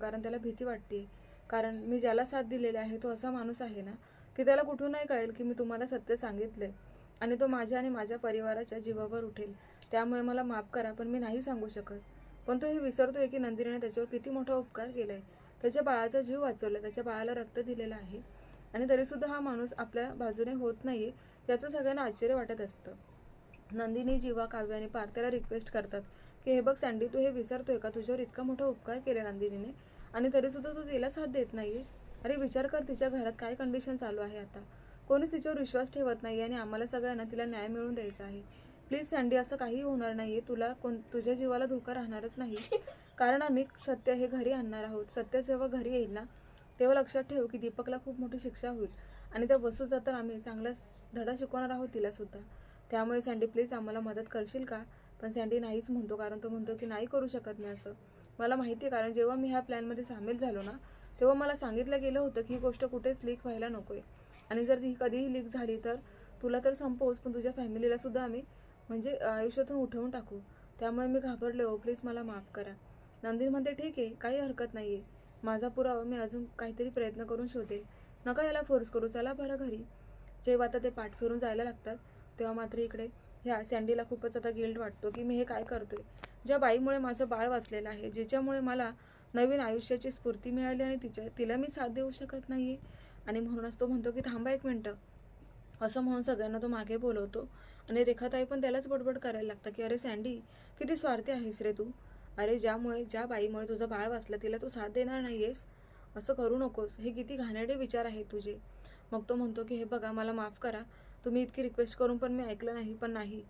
कारण त्याला भीती वाटते. कारण मी ज्याला साथ दिलेली आहे तो असा माणूस आहे ना की त्याला कुठून नाही कळेल की मी तुम्हाला सत्य सांगितले आणि तो माझ्या आणि माझ्या परिवाराच्या जीवावर उठेल. त्यामुळे मला माफ करा पण मी नाही सांगू शकत. पण तो हे विसरतोय की नंदिनीने त्याच्यावर किती मोठा उपकार केला आहे त्याच्या बाळाचा जीव वाचवला त्याच्या बाळाला रक्त दिलेलं आहे. आणि तरीसुद्धा हा माणूस आपल्या बाजूने होत नाहीये याचं सगळ्यांना आश्चर्य वाटत असतं. नंदिनी जीवा काव्य आणि पार्थ्याला रिक्वेस्ट करतात की हे बघ सँडी तू हे विसरतोय का? तुझ्यावर इतका मोठा उपकार केला नंदिनीने. आणि तरीसुद्धा तू तिला साथ देत नाहीये अरे विचार कर तिच्या घरात काय कंडिशन चालू आहे आता. कोणीच तिच्यावर विश्वास ठेवत नाही आणि आम्हाला सगळ्यांना तिला न्याय मिळवून द्यायचा आहे. प्लीज सँडी असं काही होणार नाहीये. तुला कोण तुझ्या जीवाला धोका राहणारच नाही. कारण आम्ही सत्य हे घरी आणणार आहोत. सत्य जेव्हा घरी येईल ना तेव्हा लक्षात ठेव की दीपकला खूप मोठी शिक्षा होईल. आणि त्या वस्तू जाताना आम्ही चांगलाच धडा शिकवणार आहोत तिला सुद्धा त्यामुळे सँडी प्लीज आम्हाला मदत करशील का? पण सँडी नाहीच म्हणतो. कारण तो म्हणतो की नाही करू शकत मी असं. मला माहिती आहे कारण जेव्हा मी ह्या प्लॅनमध्ये सामील झालो ना तेव्हा मला सांगितलं गेलं होतं की ही गोष्ट कुठेच लीक व्हायला नको आहे आणि जर ती कधीही लीक झाली तर तुला तर संपवूच पण तुझ्या फॅमिलीला सुद्धा आम्ही म्हणजे आयुष्यातून उठवून टाकू. त्यामुळे मी घाबरले हो. प्लीज मला माफ करा. नंदिनी म्हणते ठीक आहे काही हरकत नाही आहे माझा पुरावा मी अजून काहीतरी प्रयत्न करून शोधेल. नका याला फोर्स करू. चला बरं घरी. जेव्हा आता ते पाठ फिरून जायला लागतात तेव्हा मात्र इकडे ह्या सँडीला खूपच आता गिल्ट वाटतो की मी हे काय करतोय. ज्या बाईमुळे माझं बाळ वाचलेलं आहे ज्याच्यामुळे मला नवीन आयुष्याची स्फूर्ती मिळाली आणि तिच्या तिला मी साथ देऊ शकत नाही आणि म्हणूनच तो म्हणतो की थांबा एक मिनटं. असं म्हणून सगळ्यांना तो मागे बोलवतो. आणि रेखाताई पण त्यालाच बडबड करायला लागतं की अरे सँडी किती स्वार्थी आहेस रे तू. अरे ज्यामुळे ज्या बाईमुळे तुझं बाळ वाचलं तिला तू साथ देणार नाहीयेस. असं करू नकोस. हे किती घाणेरडे विचार आहेत तुझे. मग तो म्हणतो की हे बघा मला माफ करा. तुम्ही इतकी रिक्वेस्ट करून पण मी ऐकलं नाही पण नाही.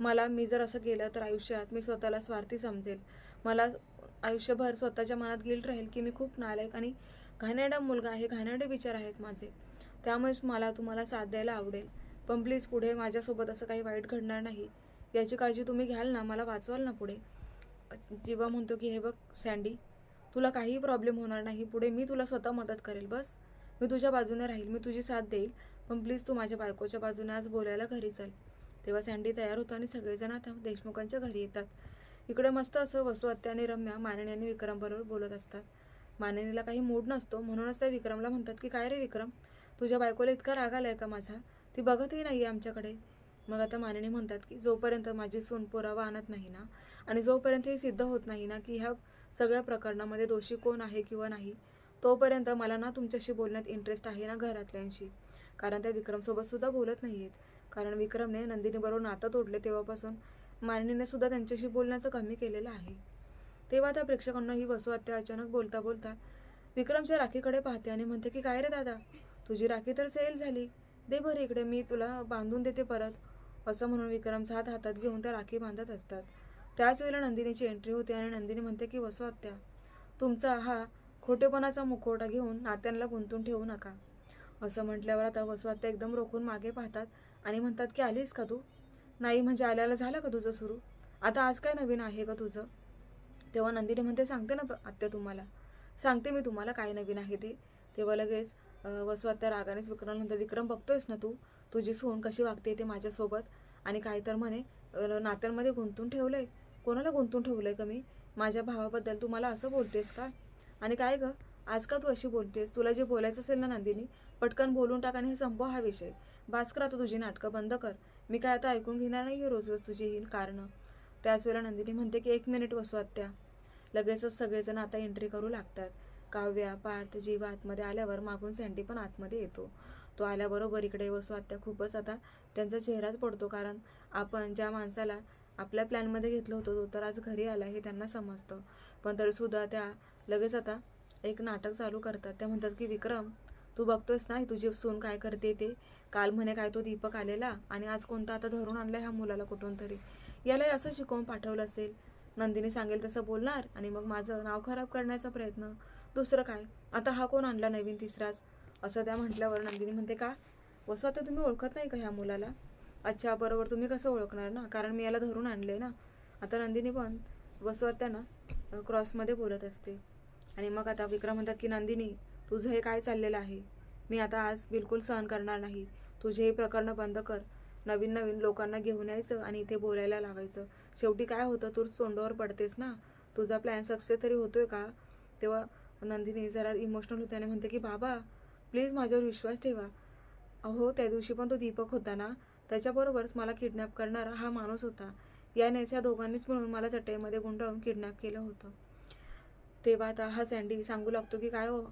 मला मी जर असं केलं तर आयुष्यात मी स्वतःला स्वार्थी समजेल. मला आयुष्यभर स्वतःच्या मनात गिल्ट राहील की मी खूप नालायक आणि घाणेरडा मुलगा आहे घाणेरडे विचार आहेत माझे. त्यामुळेच मला तुम्हाला साथ द्यायला आवडेल. पण प्लीज पुढे माझ्यासोबत असं काही वाईट घडणार नाही. याची काळजी तुम्ही घ्याल ना मला वाचवाल ना पुढे. जीवा म्हणतो की हे बघ सँडी तुला काहीही प्रॉब्लेम होणार नाही. पुढे मी तुला स्वतः मदत करेल बस. मी तुझ्या बाजूने राहील मी तुझी साथ देईल. पण प्लीज तू माझ्या बायकोच्या बाजूने आज बोलायला घरी चल. तेव्हा सँडी तयार होतो आणि सगळेजण आता देशमुखांच्या घरी येतात. इकडे मस्त असं वसुहत्या आणि रम्या माननी आणि विक्रमबरोबर बोलत असतात. माननीला काही मूड नसतो म्हणूनच त्या विक्रमला म्हणतात की काय रे विक्रम? तुझ्या बायकोला इतका राग आलाय का माझा? ती बघतही नाही आमच्याकडे. मग आता माननी म्हणतात की जोपर्यंत माझी सून पुरावा आणत नाही ना आणि जोपर्यंत हे सिद्ध होत नाही ना की ह्या सगळ्या प्रकरणामध्ये दोषी कोण आहे किंवा नाही तोपर्यंत मला ना तुमच्याशी बोलण्यात इंटरेस्ट आहे ना घरातल्यांशी. कारण त्या विक्रमसोबत सुद्धा बोलत नाही आहेत कारण विक्रमने नंदिनीबरोबर नातं तोडले तेव्हापासून. माननीने सुद्धा त्यांच्याशी बोलण्याचं कमी केलेलं आहे. तेव्हा त्या प्रेक्षकांना ही वसू आत्या अचानक बोलता बोलता विक्रमच्या राखीकडे पाहते आणि म्हणते की काय रे दादा? तुझी राखी तर सेल झाली. दे बरं इकडे मी तुला बांधून देते परत. असं म्हणून विक्रमचा हात हातात घेऊन त्या राखी बांधत असतात. त्याच वेळेला नंदिनीची एंट्री होते आणि नंदिनी म्हणते की वसू आत्या तुमचा हा खोटेपणाचा मुखवटा घेऊन नात्यांना गुंतून ठेवू नका. असं म्हटल्यावर आता वसू आत्या एकदम रोखून मागे पाहतात. आणि म्हणतात की आलीस का तू? नाही म्हणजे आल्याला झालं का तुझं सुरू? आता आज काय नवीन आहे का तुझं? तेव्हा नंदिनी म्हणते सांगते ना आत्या तुम्हाला. सांगते मी तुम्हाला काय नवीन आहे ते. तेव्हा लगेच वसू आत्या रागानेच विक्रम म्हणते विक्रम बघतोयस ना तू? तुझी सून कशी वागते ते माझ्यासोबत? आणि काय तर म्हणे नात्यांमध्ये गुंतून ठेवलंय. कोणाला गुंतून ठेवलंय का मी? माझ्या भावाबद्दल तू मला असं बोलतेस का? आणि काय ग? आज का तू अशी बोलतेस? तुला जे बोलायचं असेल ना नंदिनी पटकन बोलून टाक आणि हे संभव हा विषय. भास्कर आता तुझी नाटकं बंद कर. मी काय आता ऐकून घेणार नाही रोज रोज तुझी ही कारणं. त्याच वेळेला नंदिनी म्हणते की एक मिनिट बसू आत्या. लगेचच सगळेजण आता एंट्री करू लागतात. काव्या पार्थ जीव आतमध्ये आल्यावर मागून सँडी पण आतमध्ये येतो. तो आल्याबरोबर इकडे वसू आत्या. खूपच आता त्यांचा चेहराच पडतो कारण आपण ज्या माणसाला आपल्या प्लॅनमध्ये घेतलं होतं तो तर आज घरी आला हे त्यांना समजतं. पण तरीसुद्धा त्या लगेच आता एक नाटक चालू करतात. त्या म्हणतात की विक्रम तू बघतोयस ना तुझी सून काय करते ते? काल म्हणे काय तो दीपक आलेला आणि आज कोणता आता धरून आणला ह्या मुलाला कुठून तरी. यालाही असं शिकवून पाठवलं असेल. नंदिनी सांगेल तसं बोलणार आणि मग माझं नाव खराब करण्याचा प्रयत्न. दुसरं काय? आता हा कोण आणला नवीन तिसराच? असं त्या म्हटल्यावर नंदिनी म्हणते का? वसू आता तुम्ही ओळखत नाही का ह्या मुलाला? अच्छा बरोबर. तुम्ही कसं ओळखणार ना? कारण मी याला धरून आणले ना. आता नंदिनी पण वसू आत्यांना क्रॉसमध्ये बोलत असते. आणि मग आता विक्रम म्हणतात की नंदिनी तुझं हे काय चाललेलं आहे? मी आता आज बिलकुल सहन करणार नाही. तुझे हे प्रकरणं बंद कर. नवीन नवीन लोकांना घेऊन यायचं आणि इथे बोलायला लावायचं. शेवटी काय होतं? तू तोंडावर पडतेस ना? तुझा प्लॅन सक्सेस तरी होतोय का? तेव्हा नंदिनी जरा इमोशनल होत्याने म्हणते की बाबा प्लीज माझ्यावर विश्वास ठेवा. अहो त्या दिवशी पण तो दीपक होता ना? त्याच्याबरोबरच मला किडनॅप करणारा हा माणूस होता. यानेच या दोघांनीच मिळून मला चटईमध्ये गुंडाळून किडनॅप केलं होतं. तेव्हा आता हा सँडी सांगू लागतो की काय हो?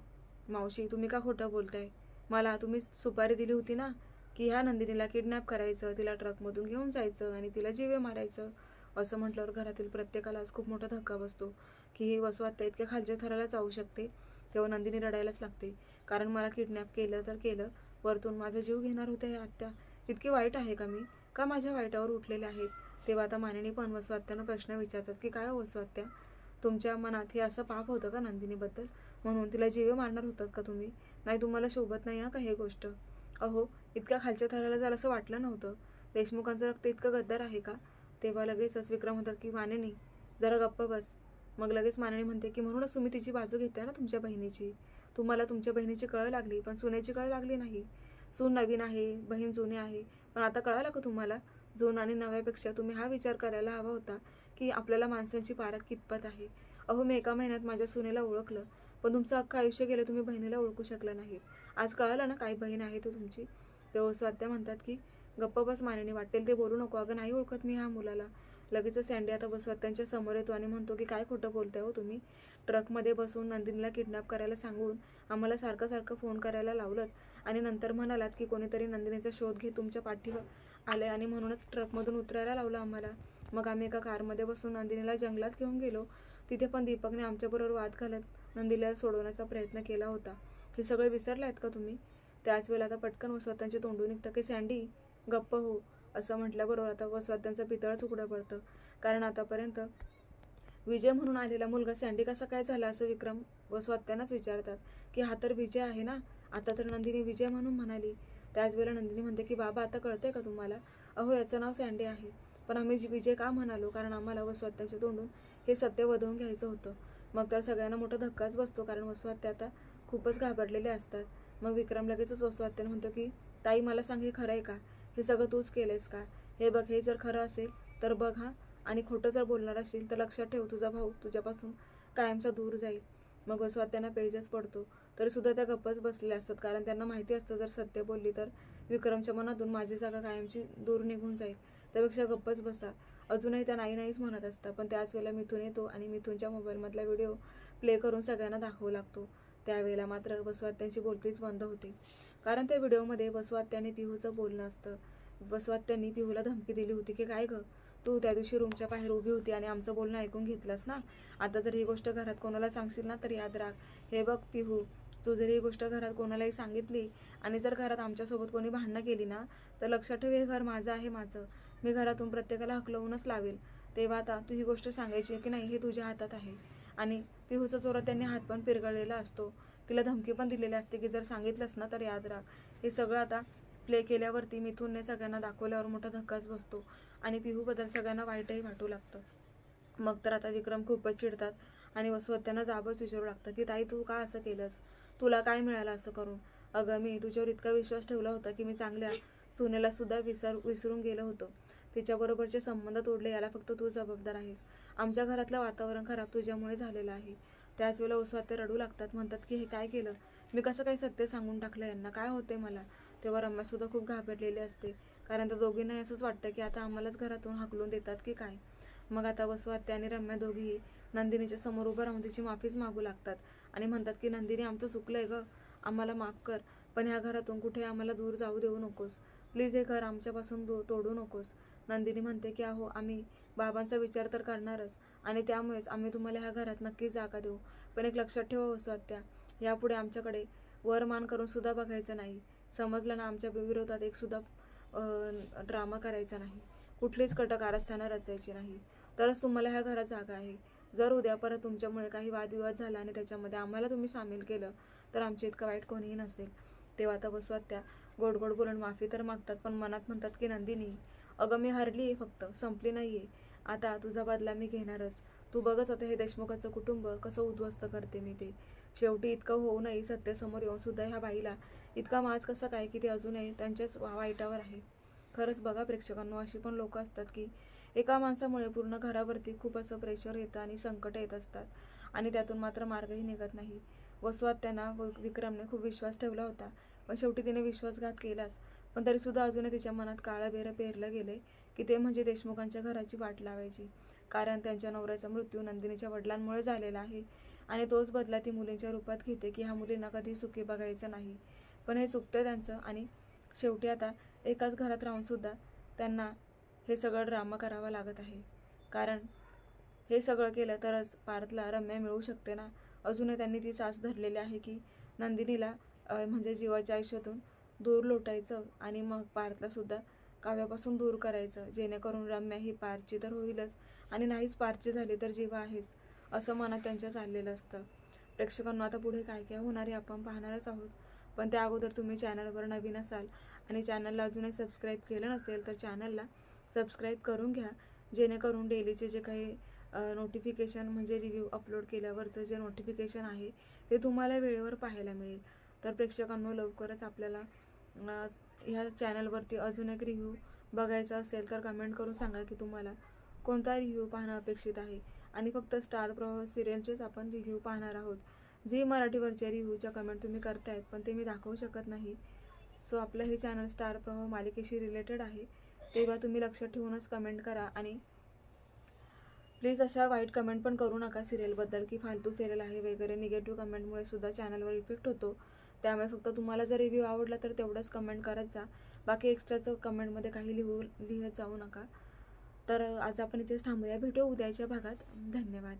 मावशी तुम्ही का खोटं बोलताय? मला तुम्ही सुपारी दिली होती ना की ह्या नंदिनीला किडनॅप करायचं तिला ट्रकमधून घेऊन जायचं आणि तिला जीवे मारायचं. असं म्हटल्यावर घरातील प्रत्येकाला आज खूप मोठा धक्का बसतो की ही वसू आत्ता इतक्या खालच्या थराला जाऊ शकते तेव्हा नंदिनी रडायलाच लागते. कारण मला किडनॅप केलं तर केलं वरतून माझा जीव घेणार होते हे आत्या. इतकी वाईट आहे का मी? का माझ्या वाईटावर उठलेले आहेत? तेव्हा आता मानिनी पण वसू आत्यानं प्रश्न विचारतात की काय हो वसू आत्या? तुमच्या मनात हे असं पाप होतं का नंदिनीबद्दल? म्हणून तिला जीवे मारणार होतात का तुम्ही? नाही तुम्हाला शोभत नाही हा का हे गोष्ट? अहो इतक्या खालच्या थराला झालं असं वाटलं नव्हतं देशमुखांचं रक्त इतकं गद्दार आहे का? तेव्हा लगेचच विक्रम म्हणतात की माननी जरा गप्प बस. मग लगेच मानिनी म्हणते की म्हणूनच तुम्ही तिची बाजू घेताय ना तुमच्या बहिणीची. तुम्हाला तुमच्या बहिणीची कळ लागली पण सुनेची कळ लागली नाही. सून नवीन आहे बहीण जुनी आहे. पण आता कळालं का तुम्हाला? जुन आणि नव्यापेक्षा तुम्ही हा विचार करायला हवा होता की आपल्याला माणसांची पारख कितपत आहे? अहो मी एका महिन्यात माझ्या सुनेला ओळखलं. पण तुमचं अख्खं आयुष्य गेलं तुम्ही बहिणीला ओळखू शकला नाही. आज कळालं ना काय बहीण आहे तो तुमची. तेव्हा स्वात्या म्हणतात की गप्प बस मानेने वाटेल ते बोलू नको. अगं नाही ओळखत मी ह्या मुलाला. लगेच सँडी आता बसवत त्यांच्यासमोर येतो आणि म्हणतो की काय खोटं बोलताय हो तुम्ही? ट्रकमध्ये बसून नंदिनीला किडनॅप करायला सांगून आम्हाला सारखं सारखं फोन करायला लावलं आणि नंतर म्हणालात की कोणीतरी नंदिनीचा शोध घेत तुमच्या पाठीवर आले आणि म्हणूनच ट्रकमधून उतरायला लावलं आम्हाला. मग आम्ही एका कारमध्ये बसून नंदिनीला जंगलात घेऊन गेलो. तिथे पण दीपकने आमच्याबरोबर वाद घालत नंदीला सोडवण्याचा प्रयत्न केला होता. हे सगळे विसरले आहेत का तुम्ही? त्याच वेळेला आता पटकन वसवतांचे तोंडून निघतं की सँडी गप्प हो असं म्हटल्याबरोबर आता वसवतांचं पितळच उघडं पडतं. कारण आतापर्यंत विजय म्हणून आलेला मुलगा सँडी कसा काय झाला असं विक्रम वसवात्यांनाच विचारतात. की हा तर विजय आहे ना? आता तर नंदिनी विजय म्हणून म्हणाली. त्याच वेळेला नंदिनी म्हणते की बाबा आता कळतंय का तुम्हाला? अहो याचं नाव सँडी आहे. पण आम्ही विजय का म्हणालो? कारण आम्हाला वसवात्याच्या तोंडून हे सत्य वधवून घ्यायचं होतं. मग तर सगळ्यांना मोठा धक्काच बसतो कारण वसवात्या आता खूपच घाबरलेले असतात. मग विक्रम लगेचच वसवात्याने म्हणतो की ताई मला सांग हे खरं आहे का? हे सगळं तूच केलंयस का? हे बघ हे जर खरं असेल तर बघ हा. आणि खोटं जर बोलणार असेल तर लक्षात ठेव तुझा भाऊ तुझ्यापासून कायमचा दूर जाईल. मग वसवात्यांना पेजच पडतो. तरी सुद्धा त्या गप्पच बसलेल्या असतात कारण त्यांना माहिती असतं जर सत्य बोलली तर विक्रमच्या मनातून माझी जागा कायमची दूर निघून जाईल. त्यापेक्षा गप्पच बसा. अजूनही त्या नाही नाहीच म्हणत असतात. पण त्याच वेळेला मिथून येतो आणि मिथूनच्या मोबाईलमधला व्हिडिओ प्ले करून सगळ्यांना दाखवू लागतो. त्यावेळेला मात्र बसवात्यांची बोलतीच बंद होते. कारण त्या व्हिडिओमध्ये बसवात्याने पिहूचं बोलणं असतं. बसवात्यांनी पिहूला धमकी दिली होती की काय गं? तू त्या दिवशी रूमच्या बाहेर उभी होती आणि आमचं बोलणं ऐकून घेतलंस ना? आता जर ही गोष्ट घरात कोणाला सांगशील ना तर याद राख. हे बघ पिहू तू जर ही गोष्ट घरात कोणालाही सांगितली आणि जर घरात आमच्यासोबत कोणी भांडणं केली ना तर लक्षात ठेव हे घर माझं आहे माझं. मी घरातून प्रत्येकाला हकलवूनच लावेल. तेव्हा आता तू ही गोष्ट सांगायची की नाही हे तुझ्या हातात आहे. आणि पिहूचा चोरा त्यांनी हात पण पिरगळलेला असतो. तिला धमकी पण दिलेली असते की जर सांगितलंस ना तर याद राख. हे सगळं आता प्ले केल्यावरती मिथूनने सगळ्यांना दाखवल्यावर मोठा धक्काच बसतो. आणि पिहूबद्दल सगळ्यांना वाईटही वाटू लागतं. मग तर आता विक्रम खूपच चिडतात आणि वसुवत्यांना जाबच विचारू लागतं की ताई तू का असं केलंस? तुला काय मिळालं असं करून? अगं मी तुझ्यावर इतका विश्वास ठेवला होता की मी चांगल्या सुनेला सुद्धा विसर विसरून गेलो होतो. तिच्याबरोबरचे संबंध तोडले याला फक्त तू जबाबदार आहेस. आमच्या घरातलं वातावरण खराब तुझ्यामुळे झालेलं आहे. त्याच वेळेला उसवाते रडू लागतात म्हणतात की हे काय केलं? मी कसं काही सत्य सांगून टाकलं यांना? काय होते मला? तेव्हा रम्यासुद्धा खूप घाबरलेली असते. कारण त्या दोघींनाही असंच वाटतं की आता आम्हालाच घरातून हाकलून देतात की काय? मग आता वसुआत्या आणि रम्या दोघीही नंदिनीच्या समोर उभं राहून तिची माफीच मागू लागतात आणि म्हणतात की नंदिनी आमचं चुकलंय ग. आम्हाला माफ कर. पण ह्या घरातून कुठे आम्हाला दूर जाऊ देऊ नकोस. प्लीज हे घर आमच्यापासून दू तोडू नकोस. नंदिनी म्हणते की अहो आम्ही बाबांचा विचार तर करणारच आणि त्यामुळेच आम्ही तुम्हाला ह्या घरात नक्की जागा देऊ. पण एक लक्षात ठेवा हो वसुआत्या यापुढे आमच्याकडे वरमान करून सुद्धा बघायचं नाही. समजलं ना आमच्या विरोधात एक सुद्धा ड्रामा करायचा नाही. कुठलीच कटक आरस्थानं रचायची नाही. तरच तुम्हाला ह्या घरात जागा आहे. जर उद्या परत तुमच्यामुळे काही वादविवाद झाला आणि त्याच्यामध्ये आम्हाला तुम्ही सामील केलं तर आमच्या इतकं वाईट कोणीही नसेल. तेव्हा आता बसवात्या गोड गोड बोलून माफी तर मागतात पण मनात म्हणतात की नंदिनी अगं मी हरली आहे फक्त संपली नाही आहे आता तुझा बदला मी घेणारच. तू बघच आता हे देशमुखाचं कुटुंब कसं उद्ध्वस्त करते मी ते. शेवटी इतकं होऊनही सत्यासमोर येऊन सुद्धा ह्या बाईला. इतका माज कसा काय की ते अजूनही त्यांच्याच वा- वाईटावर आहे. खरंच बघा प्रेक्षकांनो अशी पण लोक असतात की एका माणसामुळे पूर्ण घरावरती खूप असं प्रेशर येतं आणि संकट येत असतात. आणि त्यातून मात्र मार्गही निघत नाही. वसुआत्यांना व विक्रमने खूप विश्वास ठेवला होता. पण शेवटी तिने विश्वासघात केलाच. पण तरीसुद्धा अजूनही तिच्या मनात काळं बेरं पेरलं गेले की ते म्हणजे देशमुखांच्या घराची वाट लावायची. कारण त्यांच्या नवऱ्याचा मृत्यू नंदिनीच्या वडिलांमुळे झालेला आहे आणि तोच बदला ती मुलींच्या रूपात घेते की ह्या मुलींना कधी सुखी बघायचं नाही. पण हे चुकतं त्यांचं आणि शेवटी आता एकाच घरात राहूनसुद्धा त्यांना हे सगळं ड्रामा करावा लागत आहे. कारण हे सगळं केलं तरच पार्थला रम्या मिळू शकते ना? अजूनही त्यांनी ती सास धरलेली आहे की नंदिनीला म्हणजे जीवाच्या आयुष्यातून दूर लोटायचं आणि मग पार्थला सुद्धा काव्यापासून दूर करायचं. जेणेकरून रम्या ही पारची तर होईलच आणि नाहीच पारची झाली तर जीवा आहेच असं मनात त्यांच्या चाललेलं असतं. प्रेक्षकांना आता पुढे काय काय होणार आहे आपण पाहणारच आहोत. पण त्या अगोदर तुम्ही चॅनलवर नवीन असाल आणि चॅनलला अजूनही सबस्क्राईब केलं नसेल तर चॅनलला सबस्क्राईब करून घ्या. जेणेकरून डेलीचे जे काही नोटिफिकेशन म्हणजे रिव्ह्यू अपलोड केल्यावरचं जे नोटिफिकेशन आहे ते तुम्हाला वेळेवर पाहायला मिळेल. तर प्रेक्षकांनो लवकरच आपल्याला ह्या चॅनलवरती अजून एक रिव्ह्यू बघायचा असेल तर कमेंट करून सांगा की तुम्हाला कोणता रिव्ह्यू पाहणं अपेक्षित आहे. आणि फक्त स्टार प्रवाह सिरियलचेच आपण रिव्ह्यू पाहणार आहोत. झी मराठीवरच्या रिव्ह्यूच्या कमेंट तुम्ही करतायत पण ते मी दाखवू शकत नाही. सो आपलं हे चॅनल स्टार प्रवाह मालिकेशी रिलेटेड आहे. तेव्हा तुम्ही लक्षात ठेवूनच कमेंट करा आणि प्लीज अशा वाईट कमेंट पण करू नका सिरियलबद्दल की फालतू सिरियल आहे वगैरे. निगेटिव्ह कमेंटमुळे सुद्धा चॅनलवर इफेक्ट होतो. त्यामुळे फक्त तुम्हाला जर रिव्ह्यू आवडला तर तेवढंच कमेंट करत जा. बाकी एक्स्ट्राचं कमेंटमध्ये काही लिहू लिहत जाऊ नका. तर आज आपण इथेच थांबूया. भेटू उद्याच्या भागात. धन्यवाद.